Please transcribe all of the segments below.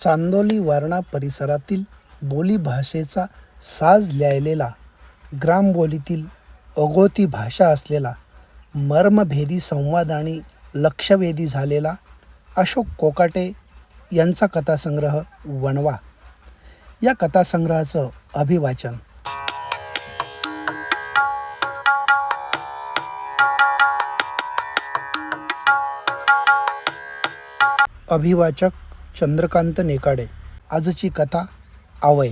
चांदोली वारणा परिसरातील बोलीभाषेचा साज ल्यायलेला ग्रामबोलीतील अगोती भाषा असलेला मर्मभेदी संवाद आणि लक्षवेधी झालेला अशोक कोकाटे यांचा कथासंग्रह वणवा. या कथासंग्रहाचं अभिवाचन. अभिवाचक चंद्रकांत नेकाडे. आजची कथा आवय.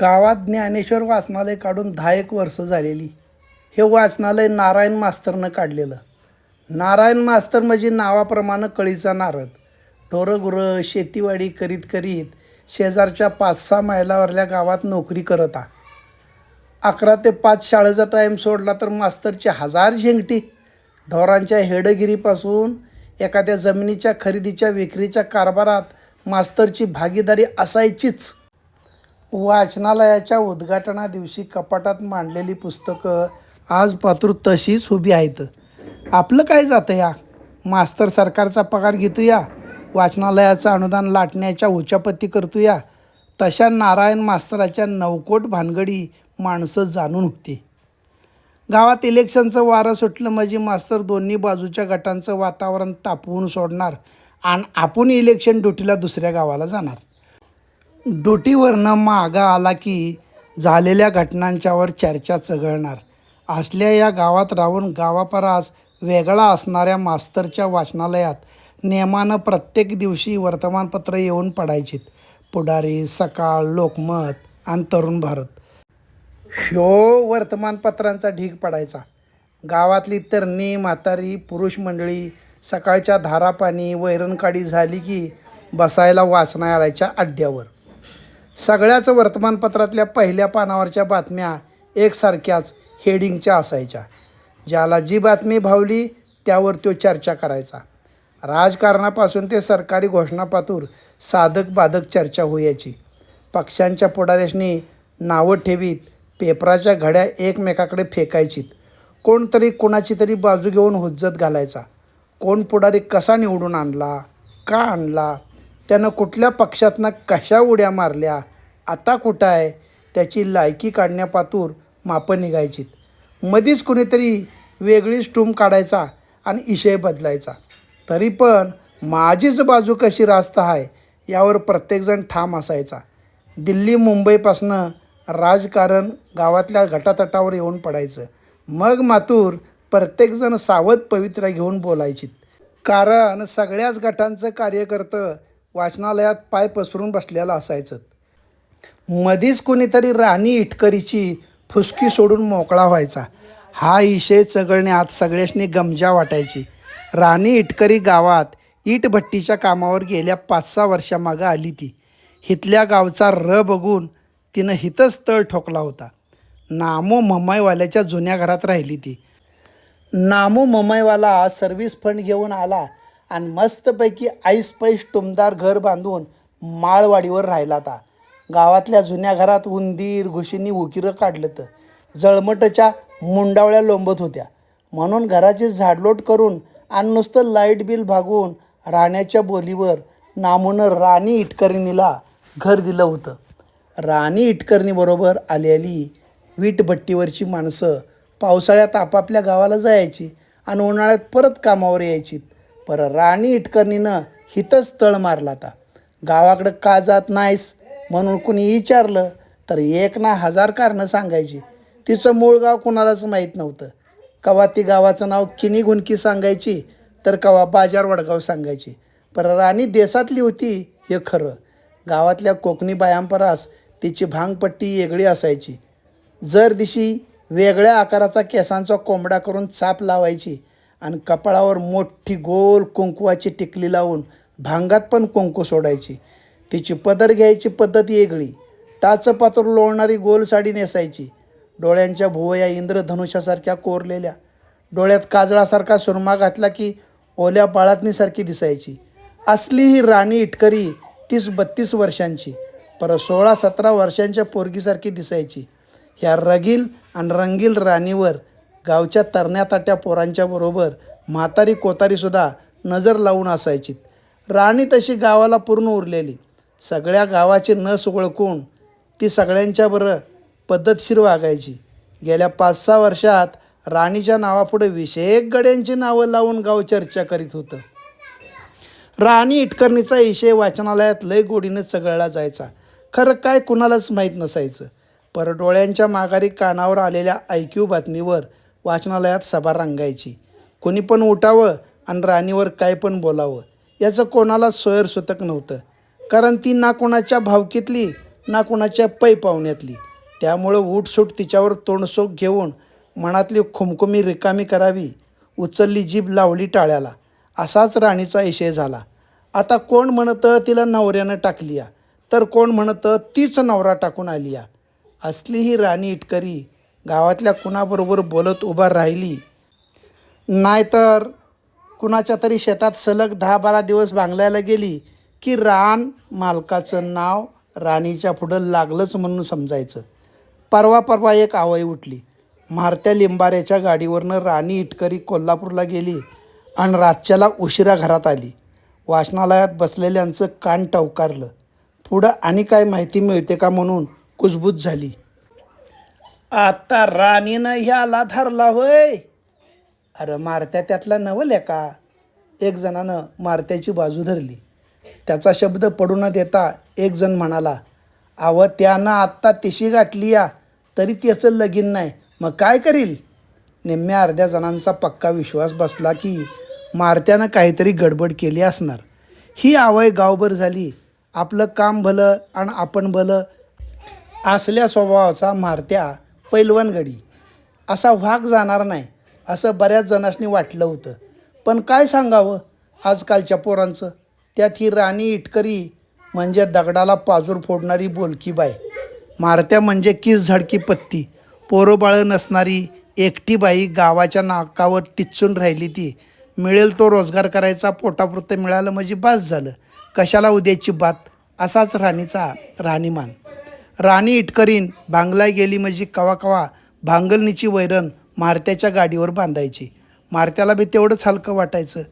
गावात ज्ञानेश्वर वाचनालय काढून दहा एक वर्ष झालेली. हे वाचनालय नारायण मास्तरनं काढलेलं. नारायण मास्तर म्हणजे नावाप्रमाणे कळीचा नारद. ढोरं गुरं शेतीवाडी करीत करीत शेजारच्या पाच सहा मैलावरल्या गावात नोकरी करता अकरा ते पाच शाळेचा टाईम सोडला तर मास्तरची हजार झेंगटी. ढोरांच्या हेडगिरीपासून एखाद्या जमिनीच्या खरेदीच्या विक्रीच्या कारभारात मास्तरची भागीदारी असायचीच. वाचनालयाच्या उद्घाटना दिवशी कपाटात मांडलेली पुस्तकं आज पात्र तशीच उभी आहेत. आपलं काय जातं या? मास्तर सरकारचा पगार घेतो या वाचनालयाचं अनुदान लाटण्याच्या उचापत्ती करतो या तशा नारायण मास्तराच्या नवकोट भानगडी माणसं जाणून होती. गावात इलेक्शनचं वारं सुटलं म्हणजे मास्तर दोन्ही बाजूच्या गटांचं वातावरण तापवून सोडणार आणि आपण इलेक्शन ड्युटीला दुसऱ्या गावाला जाणार. ड्युटीवरनं मागा आला की झालेल्या घटनांच्यावर चर्चा चघळणार. असल्या या गावात राहून गावापरास वेगळा असणाऱ्या मास्तरच्या वाचनालयात नेमानं प्रत्येक दिवशी वर्तमानपत्र येऊन पडायचीत. पुढारी सकाळ लोकमत आणि तरुण भारत. ह्यो वर्तमानपत्रांचा ढीग पडायचा. गावातली तरणी म्हातारी पुरुष मंडळी सकाळच्या धारापाणी वैरणकाडी झाली की बसायला वाचणाऱ्याच्या अड्ड्यावर. सगळ्याच वर्तमानपत्रातल्या पहिल्या पानावरच्या बातम्या एकसारख्याच हेडिंगच्या असायच्या. ज्याला जी बातमी भावली त्यावर तो चर्चा करायचा. राजकारणापासून ते सरकारी घोषणापातूर साधक बाधक चर्चा होयाची पक्षांच्या पुढाऱ्याशनी नावं ठेवीत पेपराच्या घड्या एकमेकाकडे फेकायचीत. कोणतरी कोणाची तरी बाजू घेऊन हुज्जत घालायचा. कोण पुढारी कसा निवडून आणला? का आणला? त्यानं कुठल्या पक्षातनं कशा उड्या मारल्या? आता कुठं आहे? त्याची लायकी काढण्यापातूर मापं निघायचीत. मधीच कुणीतरी वेगळीच टूम काढायचा आणि इशय बदलायचा. तरी पण माझीच बाजू कशी रास्त आहे यावर प्रत्येकजण ठाम असायचा. दिल्ली मुंबईपासनं राजकारण गावातल्या गटातटावर येऊन पडायचं. मग मातूर प्रत्येकजण सावध पवित्रा घेऊन बोलायची. कारण सगळ्याच गटांचं कार्यकर्तं वाचनालयात पाय पसरून बसलेलं असायचं. मधीच कोणीतरी राणी इटकरीची फुसकी सोडून मोकळा व्हायचा. हा इशय चघळण्यात सगळ्यांनी गमजा वाटायची. राणी इटकरी गावात ईटभट्टीच्या कामावर गेल्या पाच सहा वर्षामागं आली ती. हिथल्या गावचा र बघून तिनं हितच तळ ठोकला होता. नामो ममाईवाल्याच्या जुन्या घरात राहिली ती. नामो ममाईवाला सर्व्हिस फंड घेऊन आला आणि मस्तपैकी आईस पैस टुमदार घर बांधून माळवाडीवर राहिला आता गावातल्या जुन्या घरात उंदीर घुशींनी उकिरं काढलं तर जळमटच्या मुंडावळ्या लोंबत होत्या. म्हणून घराची झाडलोट करून आणि नुसतं लाइट बिल भागवून राण्याच्या बोलीवर नामूनं राणी इटकरणीला घर दिलं होतं. राणी इटकरणीबरोबर आलेली वीटभट्टीवरची माणसं पावसाळ्यात आपापल्या गावाला जायची आणि उन्हाळ्यात परत कामावर यायची पर राणी इटकरणीनं हितच तळ मारला आता. गावाकडं का जात नाहीस म्हणून कुणी विचारलं तर एक ना हजार कारणं सांगायची. तिचं मूळ गाव कुणालाच माहीत नव्हतं. कवा ती गावाचं नाव किनी गुणकी सांगायची तर कवा बाजार वडगाव सांगायची. पर राणी देशातली होती हे खरं. गावातल्या कोकणी बायांपरास तिची भांगपट्टी वेगळी असायची. जर दिशी वेगळ्या आकाराचा केसांचा कोंबडा करून चाप लावायची आणि कपाळावर मोठी गोल कुंकवाची टिकली लावून भांगात पण कुंकू सोडायची. तिची पदर घ्यायची पद्धत वेगळी. टाचं पातूर लोळणारी गोल साडी नेसायची. डोळ्यांच्या भुवया इंद्रधनुष्यासारख्या कोरलेल्या. डोळ्यात काजळासारखा सुरमा घातला की ओल्या बाळातनीसारखी दिसायची. असली ही राणी इटकरी तीस बत्तीस वर्षांची. पर सोळा सतरा वर्षांच्या पोरगीसारखी दिसायची. ह्या रगील आणि रंगील राणीवर गावच्या तरण्याताट्या पोरांच्या बरोबर म्हातारी कोतारीसुद्धा नजर लावून असायची राणी तशी गावाला पूर्ण उरलेली. सगळ्या गावाची नस ओळखून ती सगळ्यांच्या बरं पद्धतशीर वागायची. गेल्या पाच सहा वर्षात राणीच्या नावापुढे विषयक गड्यांची नावं लावून गाव चर्चा करीत होतं. राणी इटकरणीचा विषय वाचनालयात लय गोडीनं चघळला जायचा. खरं काय कुणालाच माहीत नसायचं. पर डोळ्यांच्या माघारी कानावर आलेल्या ऐक्यू बातमीवर वाचनालयात सभा रंगायची. कोणी पण उठावं आणि राणीवर काय पण बोलावं याचं कोणाला सोयर सुतक नव्हतं. कारण ती ना कोणाच्या भावकीतली ना कोणाच्या पै पाहुण्यातली. त्यामुळं उठसूट तिच्यावर तोंडसोक घेऊन मनातली खुमखुमी रिकामी करावी उचलली जीभ लावली टाळ्याला. असाच राणीचा विषय झाला. आता कोण म्हणतं तिला नवऱ्यानं टाकली या तर कोण म्हणतं तीच नवरा टाकून आली या असली ही राणी इटकरी गावातल्या कुणाबरोबर बोलत उभा राहिली? नाहीतर कुणाच्या तरी शेतात सलग दहा बारा दिवस बांगलायला गेली की रान मालकाचं नाव राणीच्या पुढं लागलंच म्हणून समजायचं. परवा परवा एक आवई उठली. मारत्या लिंबाऱ्याच्या गाडीवरनं राणी इटकरी कोल्हापूरला गेली. आणि रातच्याला उशिरा घरात आली. वाचनालयात बसलेल्यांचं कान टवकारलं. पुढं आणि काय माहिती मिळते का म्हणून कुजबूज झाली. आता राणीनं ह्याला धरला होय. अरे मारत्या त्यातला नवल का? एक जणानं मारत्याची बाजू धरली. त्याचा शब्द पडू न देता एक जण म्हणाला अव त्यानं आत्ता तिशी गाठली या तरी त्याचं लगीन नाही. मग काय करील? निम्म्या अर्ध्या जणांचा पक्का विश्वास बसला की मारत्यानं काहीतरी गडबड केली असणार. ही आवय गावभर झाली. आपलं काम भलं आणि आपण भलं असल्या स्वभावाचा मारत्या पैलवानगडी. असा वाघ जाणार नाही असं बऱ्याच जणांनी वाटलं होतं. पण काय सांगावं आजकालच्या पोरांचं? त्यात ही राणी इटकरी म्हणजे दगडाला पाजूर फोडणारी बोलकी बाय मारत्या म्हणजे किस झडकी पत्ती. पोरोबाळं नसणारी एकटी बाई गावाच्या नाकावर टिचून राहिली ती. मिळेल तो रोजगार करायचा पोटापुरतं मिळालं म्हणजे बास झालं. कशाला उद्याची बात? असाच राणीचा राणीमान. राणी इटकरीन भांगला गेली म्हणजे कवा कवा भांगलनीची वैरण मारत्याच्या गाडीवर बांधायची. मारत्याला बी तेवढंच हलकं वाटायचं.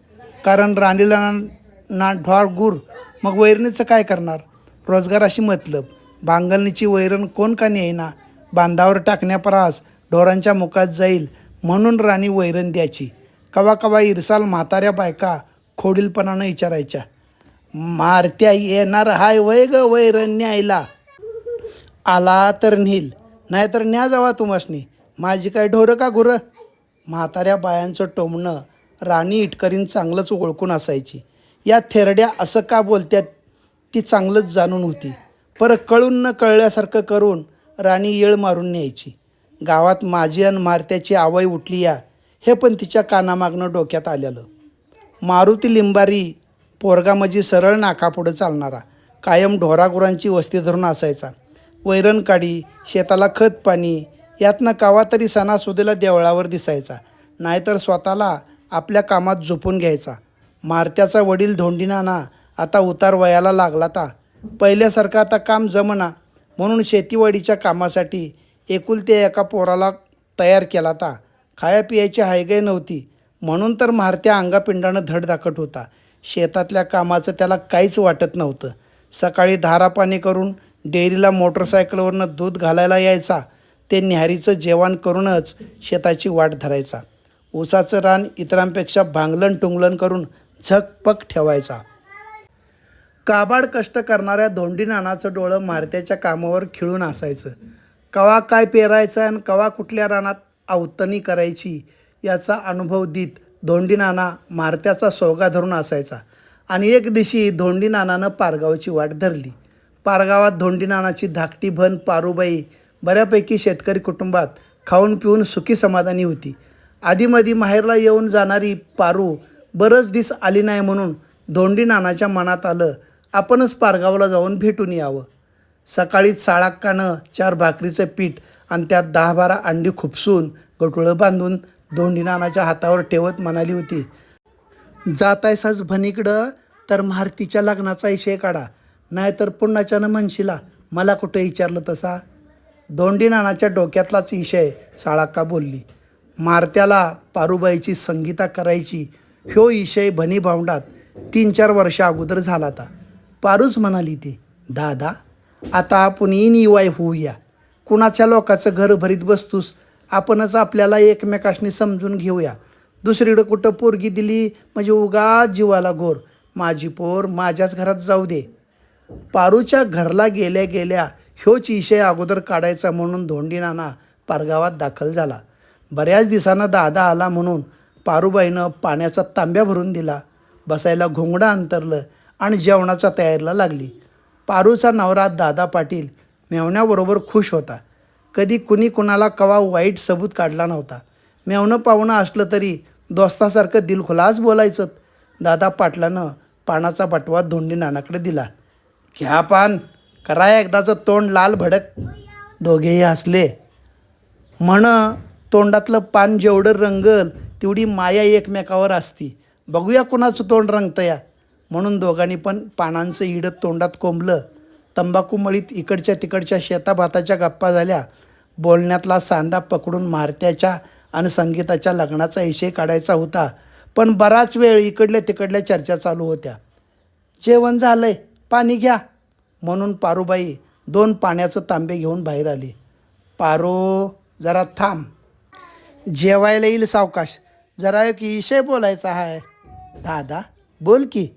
कारण राणीला ना ना ढोर गुर मग वैरणीचं काय करणार? रोजगाराशी मतलब. भांगलनीची वैरण कोण का नेईना? बांधावर टाकण्यापरास ढोरांच्या मुखात जाईल म्हणून राणी वैरण द्यायची. कवा कवा इरसाल म्हाताऱ्या बायका खोडीलपणानं विचारायच्या मारत्या येणार हाय वय ग वैरण न्यायला. आला तर नील नाहीतर न्या जावा तुमासनी माझी काय ढोरं का गुरं म्हाताऱ्या बायांचं टोमणं राणी इटकरीन चांगलंच ओळखून असायची. या थेरड्या असं का बोलत्यात ती चांगलंच जाणून होती. पर कळून न कळल्यासारखं करून राणी येळ मारून न्यायची. गावात माझी अन मारत्याची आवय उठली या हे पण तिच्या कानामागनं डोक्यात आलेलं. मारुती लिंबारी पोरगा म्हणजे सरळ नाकापुढं चालणारा कायम ढोरागुरांची वस्ती धरून असायचा. वैरणकाडी शेताला खत पाणी यातनं कावा तरी सणासुदीला देवळावर दिसायचा. नाहीतर स्वतःला आपल्या कामात झोपून घ्यायचा. मारत्याचा वडील धोंडीनाना आता उतार वयाला लागला ता. पहिल्यासारखं आता काम जमना. म्हणून शेतीवाडीच्या कामासाठी एकुलते एका पोराला तयार केला ता. खाया पियाची हायगाय नव्हती. म्हणून तर मारत्या अंगापिंडानं धड दाखट होता. शेतातल्या कामाचं त्याला काहीच वाटत नव्हतं. सकाळी धारापाणी करून डेअरीला मोटरसायकलवरनं दूध घालायला यायचा. ते न्याहारीचं जेवण करूनच शेताची वाट धरायचा. ऊसाचं रान इतरांपेक्षा भांगलन टुंगलन करून झकपक ठेवायचा. काबाड कष्ट करणाऱ्या धोंडी नानाचं डोळं मारत्याच्या कामावर खिळून असायचं. कवा काय पेरायचं आणि कवा कुठल्या रानात अवतनी करायची याचा अनुभव देत धोंडीनाना मारत्याचा सोगा धरून असायचा. आणि एक दिवशी धोंडीनानानं पारगावची वाट धरली. पारगावात धोंडीनानाची धाकटी भन पारूबाई बऱ्यापैकी शेतकरी कुटुंबात खाऊन पिऊन सुखी समाधानी होती. आधीमधी माहेरला येऊन जाणारी पारू बरंच दिस आली नाही म्हणून धोंडी नानाच्या मनात आलं आपणच पारगावला जाऊन भेटून यावं. सकाळी चाळाक्कानं चार भाकरीचं पीठ आणि त्यात दहा बारा अंडी खुपसून गटुळं बांधून दोंडी नानाच्या हातावर ठेवत म्हणाली होती जात आहेसाच भनीकडं तर मारतीच्या लग्नाचा विषय काढा. नाहीतर पुन्हाच्यानं म्हणशिला मला कुठं विचारलं तसा? दोंडी नानाच्या डोक्यातलाच विषय साळाका बोलली. मारत्याला पारूबाईची संगीता करायची ह्यो इशय भनी भावंडात तीन चार वर्ष अगोदर झाला होता. पारूच म्हणाली ती दादा आता आपण इन इवाय होऊया. कुणाच्या लोकाचं घर भरीत बसतोस? आपणच आपल्याला एकमेकाशनी समजून घेऊया. दुसरीकडं कुठं पोरगी दिली म्हणजे उगा जीवाला घोर. माझी पोर माझ्याच घरात जाऊ दे. पारूच्या घरला गेल्या गेल्या ह्योच विषय अगोदर काढायचा म्हणून धोंडी नाना पारगावात दाखल झाला. बऱ्याच दिवसानं दादा आला म्हणून पारूबाईनं पाण्याचा तांब्या भरून दिला. बसायला घोंगडं अंतरलं आणि जेवणाच्या तयारीला लागली. पारूचा नवरा दादा पाटील मेवण्याबरोबर खुश होता. कधी कुणी कुणाला कवा वाईट सबूत काढला नव्हता. मेवणं पाहुणं असलं तरी दोस्तासारखं दिलखुलास बोलायचं. दादा पाटलानं पानाचा बटवा धोंडी नानाकडे दिला. घ्या पान करा एकदाचं तोंड लाल भडक. दोघेही हसले. म्हण तोंडातलं पान जेवढं रंगल तेवढी माया एकमेकावर असती. बघूया कुणाचं तोंड रंगतं या म्हणून दोघांनी पण पानांचं हिडत तोंडात कोंबलं. तंबाखू मळीत इकडच्या तिकडच्या शेताभाताच्या गप्पा झाल्या. बोलण्यातला सांदा पकडून मारत्याच्या आणि संगीताच्या लग्नाचा विषय काढायचा होता. पण बराच वेळ इकडल्या तिकडल्या चर्चा चालू होत्या. जेवण झालं आहे पाणी घ्या. म्हणून पारूबाई दोन पाण्याचं तांबे घेऊन बाहेर आली. पारो जरा थांब. जेवायला येईल सावकाश. जरा एक विषय बोलायचा आहे दादा बोल की.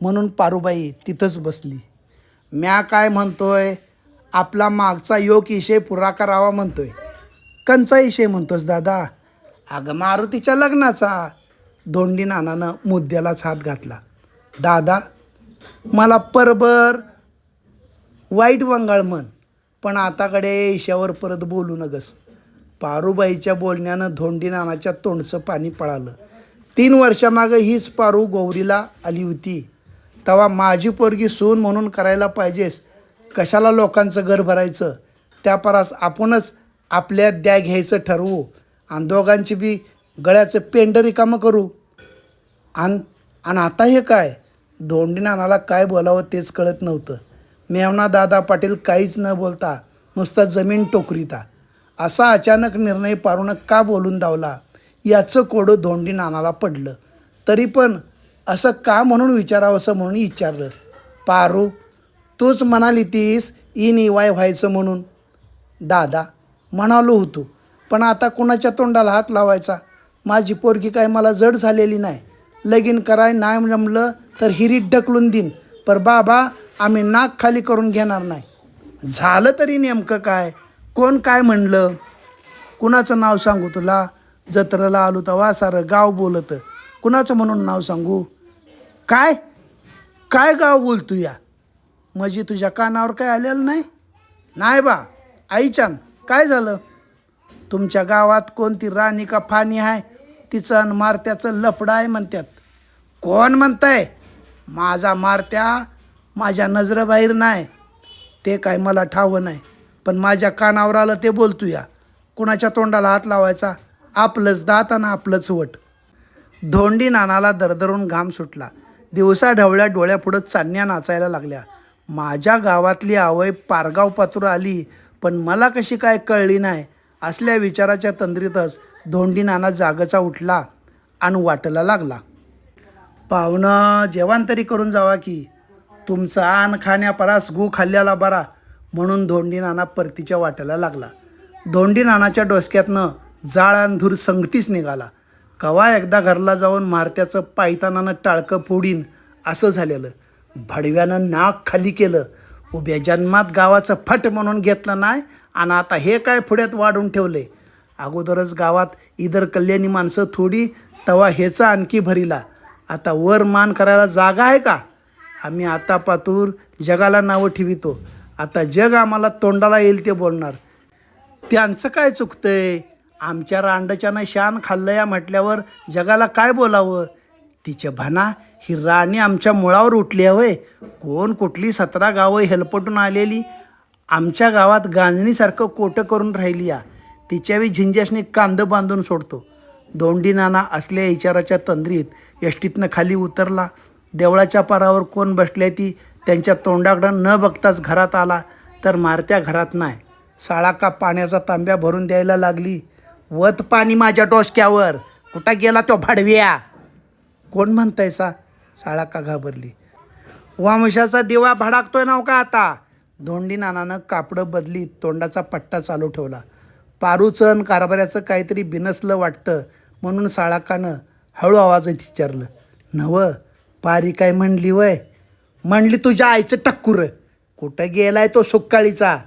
म्हणून पारूबाई तिथंच बसली. म्या काय म्हणतोय? आपला मागचा योग इशय पुरा करावा म्हणतोय. कंचा विषय म्हणतोस दादा. अगं मारुतीच्या लग्नाचा. दोंडी नानानं मुद्द्यालाच हात घातला. दादा मला परबर वाईट वंगाळ म्हण पण आताकडे ईशावर परत बोलू नगस. पारूबाईच्या बोलण्यानं धोंडी नानाच्या तोंडचं पाणी पळालं. तीन वर्षामागं हीच पारू गौरीला आली होती. तेव्हा माझी पोरगी सून म्हणून करायला पाहिजेस. कशाला लोकांचं घर भरायचं? त्या परास आपणच आपल्या द्या घ्यायचं ठरवू. आणि दोघांची बी गळ्याचं पेंड रिकामं करू. आणि आणि आता हे काय? धोंडी नानाला काय बोलावं तेच कळत नव्हतं. मेवना दादा पाटील काहीच न बोलता नुसता जमीन टोकरीता. असा अचानक निर्णय पारून का बोलून दावला याचं कोडं धोंडी नानाला पडलं. तरी पण असं का म्हणून विचारावंसं म्हणून विचारलं? पारू तूच म्हणाली तीस इन इवाय व्हायचं म्हणून. दादा म्हणालो होतो पण आता कुणाच्या तोंडाला हात लावायचा? माझी पोरगी काय मला जड झालेली नाही. लगीन कराय नाही जमलं तर हिरीत ढकलून देईन पर बाबा आम्ही नाक खाली करून घेणार नाही. झालं तरी नेमकं काय? कोण काय म्हणलं? कुणाचं नाव सांगू तुला? जत्रेला आलो तर वासारं गाव बोलतं. कुणाचं म्हणून नाव सांगू? काय? काय गाव बोलतो या? माझी तुझ्या कानावर काय आलेलं नाही? नाही बा आईच्यान. काय झालं? तुमच्या गावात कोणती राणी का फानी आहे तिचं अन मारत्याचं लफडं आहे म्हणतात कोण म्हणताय? माझा मारत्या माझ्या नजरेबाहेर नाही. ते काय मला ठावं नाही. पण माझ्या कानावर आलं ते बोलतो या. कुणाच्या तोंडाला हात लावायचा? आपलंच दात आणि आपलंच वट. धोंडी नानाला दरदरून घाम सुटला. दिवसा ढवळ्या डोळ्यापुढं चांदण्या नाचायला लागल्या. माझ्या गावातली आवय पारगाव पातूर आली पण मला कशी काय कळली नाही? असल्या विचाराच्या तंद्रीतच धोंडी नाना जागचा उठला आणि वाटला लागला. पाहुणं जेवण तरी करून जावा की. तुमचा आन खाण्यापरास गू खाल्ल्याला बरा म्हणून धोंडी नाना परतीच्या वाट्याला लागला. धोंडी नानाच्या डोसक्यातनं जाळ आणि धूर संगतीच निघाला. कवा एकदा घरला जाऊन मारत्याचं पायतानानं टाळकं फोडीन असं झालेलं. भडव्यानं नाक खाली केलं. उभ्या जन्मात गावाचं फट म्हणून घेतलं नाही आणि आता हे काय पुढ्यात वाढून ठेवले अगोदरच गावात इतर कल्याणी माणसं थोडी तवा ह्याचा आणखी भरिला. आता वर मान करायला जागा आहे का? आम्ही आता पातूर जगाला नावं ठेवितो. आता जग आम्हाला तोंडाला येईल ते बोलणार. त्यांचं काय चुकतंय? आमच्या रांडच्यानं शान खाल्लं या म्हटल्यावर जगाला काय बोलावं? तिच्या भाना ही राणी आमच्या मुळावर उठली आहे होय. कोण कुठली सतरा गावं हेलपटून आलेली? आमच्या गावात गांजणीसारखं कोटं करून राहिली या. तिच्यावी झिंजासनी कांदं बांधून सोडतो. दोंडी नाना असल्या विचाराच्या तंद्रीत यष्टीतनं खाली उतरला. देवळाच्या पारावर कोण बसले ती त्यांच्या तोंडाकडं न बघताच घरात आला तर मारत्या घरात नाही. साळा का पाण्याचा तांब्या भरून द्यायला लागली. वत पाणी माझ्या डोसक्यावर. कुठं गेला तो भाडव्या? कोण म्हणताय सा? साळा का घाबरली? वामशाचा दिवा भडाकतोय नाव का आता? धोंडी नानानं कापडं बदलीत तोंडाचा पट्टा चालू ठेवला. पारूचं कारभाऱ्याचं काहीतरी बिनसलं वाटतं म्हणून साळाकानं हळू आवाजात विचारलं. नव पारी काय म्हणली वय? म्हणली तुझ्या आईचं टक्कुर. कुठं गेलाय तो सुक्काळीचा?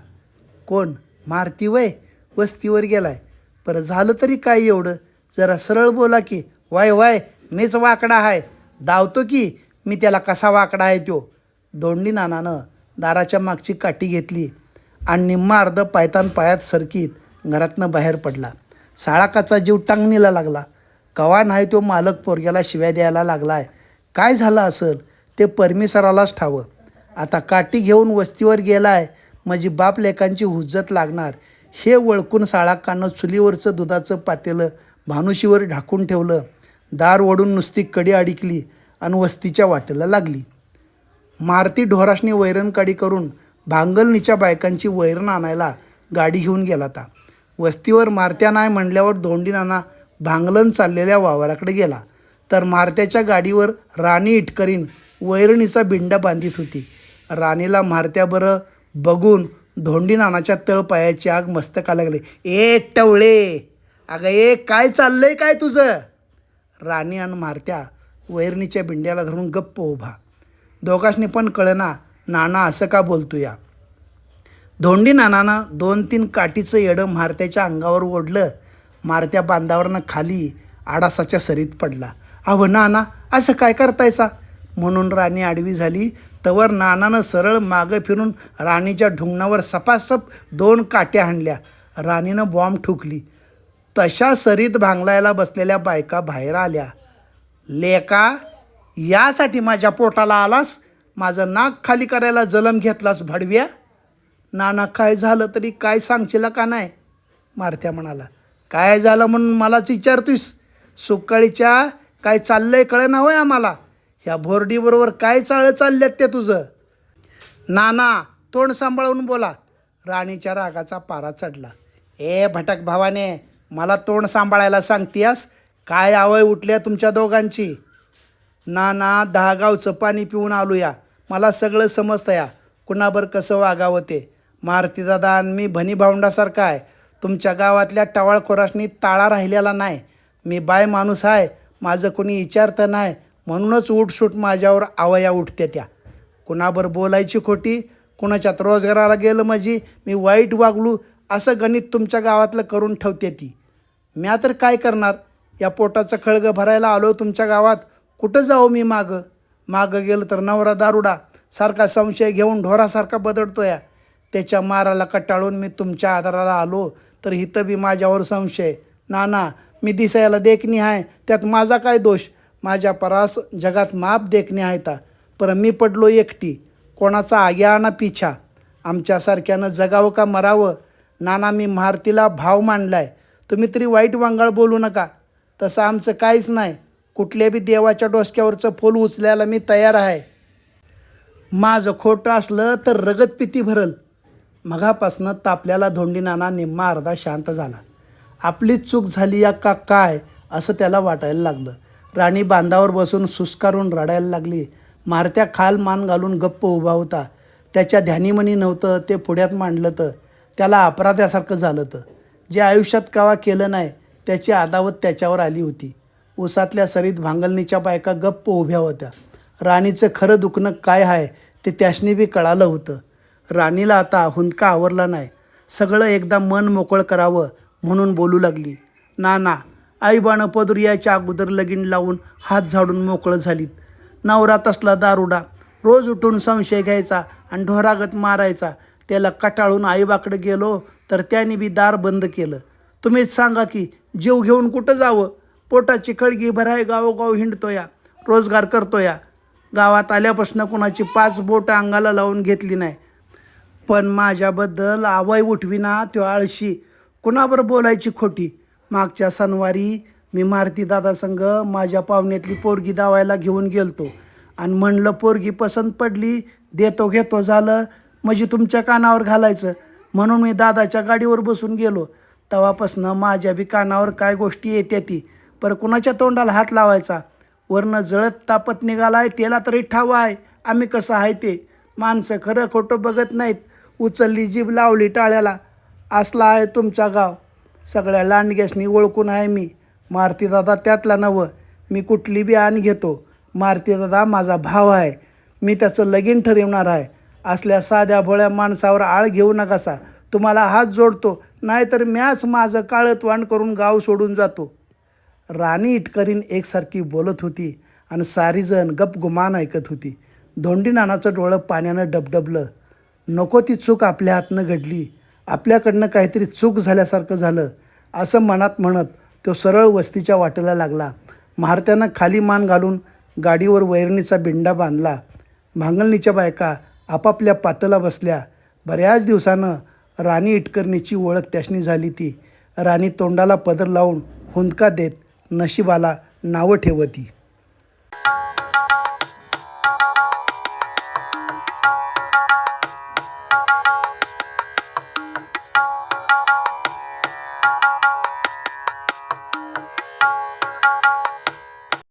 कोण? मारती वय? वस्तीवर गेलाय. बरं झालं तरी काय एवढं? जरा सरळ बोला की वाय वाय मीच वाकडा आहे धावतो की मी त्याला कसा वाकडा आहे त्यो? दोंडी नानानं दाराच्या मागची काठी घेतली आणि निम्मा अर्ध पायतान पायात सरकीत घरातनं बाहेर पडला. साळाकाचा जीव टांगणीला लागला. कवा नाही तो मालक पोरग्याला शिव्या द्यायला लागला आहे काय झालं असेल? ते परमेश्वरालाच ठावं. आता काठी घेऊन वस्तीवर गेला आहे माझी बाप लेकांची हुज्जत लागणार. हे वळकून साळाकानं चुलीवरचं दुधाचं पातेलं भानुशीवर ढाकून ठेवलं दार ओढून नुसती कडी अडकली आणि वस्तीच्या वाटेला लागली. मारुती ढोराशने वैरणकाडी करून भांगलनीच्या बायकांची वैरण आणायला गाडी घेऊन गेला होता वस्तीवर मारत्या नाही म्हणल्यावर धोंडीनाना भांगलन चाललेल्या वावराकडे गेला. तर मारत्याच्या गाडीवर राणी इटकरीन वैरणीचा बिंडा बांधित होती. राणीला मारत्या बरं बघून धोंडी नानाच्या तळपायाची आग मस्तका लागली. ए टवळे! अगं ए काय चाललंय काय तुझं? राणी आणि मारत्या वैरणीच्या बिंड्याला धरून गप्प उभा. दोघांनी पण कळना नाना असं का बोलतो या धोंडी नानानं दोन तीन काठीचं येडं मारत्याच्या अंगावर ओढलं मारत्या बांधावरनं खाली आडासाच्या सरीत पडला. अहो नाना असं काय करतायसा? म्हणून राणी आडवी झाली तवर नानानं सरळ मागं फिरून राणीच्या ढुंगणावर सपासप दोन काट्या हाणल्या. राणीनं बॉम्ब ठुकली. तशा सरीत भांगलायला बसलेल्या बायका बाहेर आल्या. लेका यासाठी माझ्या पोटाला आलास? माझं नाक खाली करायला जलम घेतलास भडव्या? नाना काय झालं तरी काय सांगशील का नाही? मारत्या म्हणाला. काय झालं म्हणून मलाच विचारतोयस? सुकाळीच्या काय चाललंय कळे ना होय आम्हाला? ह्या भोरडीबरोबर काय चाळ चालल्यात ते तुझं? नाना तोंड सांभाळून बोला. राणीच्या रागाचा पारा चढला. ए भटक भावाने मला तोंड सांभाळायला सांगतीयास? काय आवय उठल्या तुमच्या दोघांची? नाना दहा गावचं पाणी पिऊन आलो या मला सगळं समजतं या कुणाबर कसं वागावं ते? मारुतीदादा आणि मी भनी भावंडासारखा आहे. तुमच्या गावातल्या टवाळखोराशनी ताळा राहिलेला नाही. मी बाय माणूस आहे. माझं कोणी विचारतं नाही. म्हणूनच उठसूट माझ्यावर आवया उठत्या त्या. कुणाबर बोलायची खोटी कुणाच्यात रोजगाराला गेलं म्हणजे मी वाईट वागलू असं गणित तुमच्या गावातलं करून ठेवते ती. म्या तर काय करणार? या पोटाचं खळगं भरायला आलो तुमच्या गावात. कुठं जाऊ मी मागं? मागं गेलं तर नवरा दारुडा सारखा संशय घेऊन ढोरासारखा बदलतो या त्याच्या माराला कटाळून मी तुमच्या आधाराला आलो तर इथं बी माझ्यावर संशय. ना ना मी दिसायला देखणी आहे त्यात माझा काय दोष? माझ्या परास जगात माप देखणे आहेत पर मी पडलो एकटी कोणाचा आग्या ना पिछा. आमच्यासारख्यानं जगावं का मरावं? नाना मी महारतीला भाव मांडलाय. तुम्ही तरी वाईट वांगाळ बोलू नका. तसं आमचं काहीच नाही. कुठल्या बी देवाच्या डोसक्यावरचं फूल उचलायला मी तयार आहे. माझं खोटं असलं तर रगत पिती भरल. मघापासनं तापल्याला धोंडी नाना निम्मा अर्धा शांत झाला. आपलीच चूक झाली या का काय असं त्याला वाटायला लागलं. राणी बांधावर बसून सुस्कारून रडायला लागली. मारत्या खाल मान घालून गप्प उभा होता. त्याच्या ध्यानीमनी नव्हतं ते पुढ्यात मांडलं तर त्याला अपराध्यासारखं झालं तर जे आयुष्यात कावा केलं नाही त्याची आदावत त्याच्यावर आली होती. उसातल्या सरीत भांगलनीच्या बायका गप्प उभ्या होत्या. राणीचं खरं दुखणं काय आहे ते त्याशनी बी कळालं होतं. राणीला आता हुंदका आवरला नाही. सगळं एकदा मन मोकळं करावं म्हणून बोलू लागली. ना ना आईबानं पदर यायच्या अगोदर लगीन लावून हात झाडून मोकळं झालीत. नवरा तसला दारुडा. रोज उठून संशय घ्यायचा आणि ढोरागत मारायचा. त्याला कटाळून आईबाकडे गेलो तर त्याने बी दार बंद केलं. तुम्हीच सांगा की जीव घेऊन कुठं जावं? पोटाची खळगी भराय गावोगाव हिंडतो या रोजगार करतो या गावात आल्यापासून कुणाची पाच बोटं अंगाला लावून घेतली नाही. पण माझ्याबद्दल आवाय उठविना त्यो आळशी. कुणाबर बोलायची खोटी? मागच्या सणवारी मी मारुती दादासंग माझ्या पाहुण्यातली पोरगी दावायला घेऊन गेलतो. आणि म्हणलं पोरगी पसंत पडली देतो घेतो झालं म्हणजे तुमच्या कानावर घालायचं. म्हणून मी दादाच्या गाडीवर बसून गेलो. तेव्हापासनं माझ्या बी कानावर काय गोष्टी येत्या ती. पर कुणाच्या तोंडाला हात लावायचा? वरनं जळत तापत निघालाय त्याला तरी ठाव आहे. आम्ही कसं आहे ते? माणसं खरं खोटं बघत नाहीत. उचलली जीभ लावली टाळ्याला. असला आहे तुमचा गाव. सगळ्या लांडग्यासनी ओळखून आहे मी. मारतीदादा त्यातला नवं. मी कुठली बी आण घेतो. मारतीदादा माझा भाव आहे. मी त्याचं लगीन ठरवणार आहे. असल्या साध्या भोळ्या माणसावर आळ घेऊ नकासा. तुम्हाला हात जोडतो. नाहीतर म्याच माझं काळतवाण करून गाव सोडून जातो. राणी इटकरीन एकसारखी बोलत होती आणि सारीजण गपगुमान ऐकत होती. धोंडी नानाचं डोळं पाण्यानं डबडबलं. नको ती चूक आपल्या हातनं घडली. आपल्याकडनं काहीतरी चूक झाल्यासारखं झालं असं मनात म्हणत तो सरळ वस्तीच्या वाटेला लागला. महारत्यानं खाली मान घालून गाडीवर वैरणीचा बिंडा बांधला. भांगलणीच्या बायका आपापल्या पातला बसल्या. बऱ्याच दिवसानं राणी इटकरणीची ओळख त्याशनी झाली ती. राणी तोंडाला पदर लावून हुंदका देत नशिबाला नावं ठेवती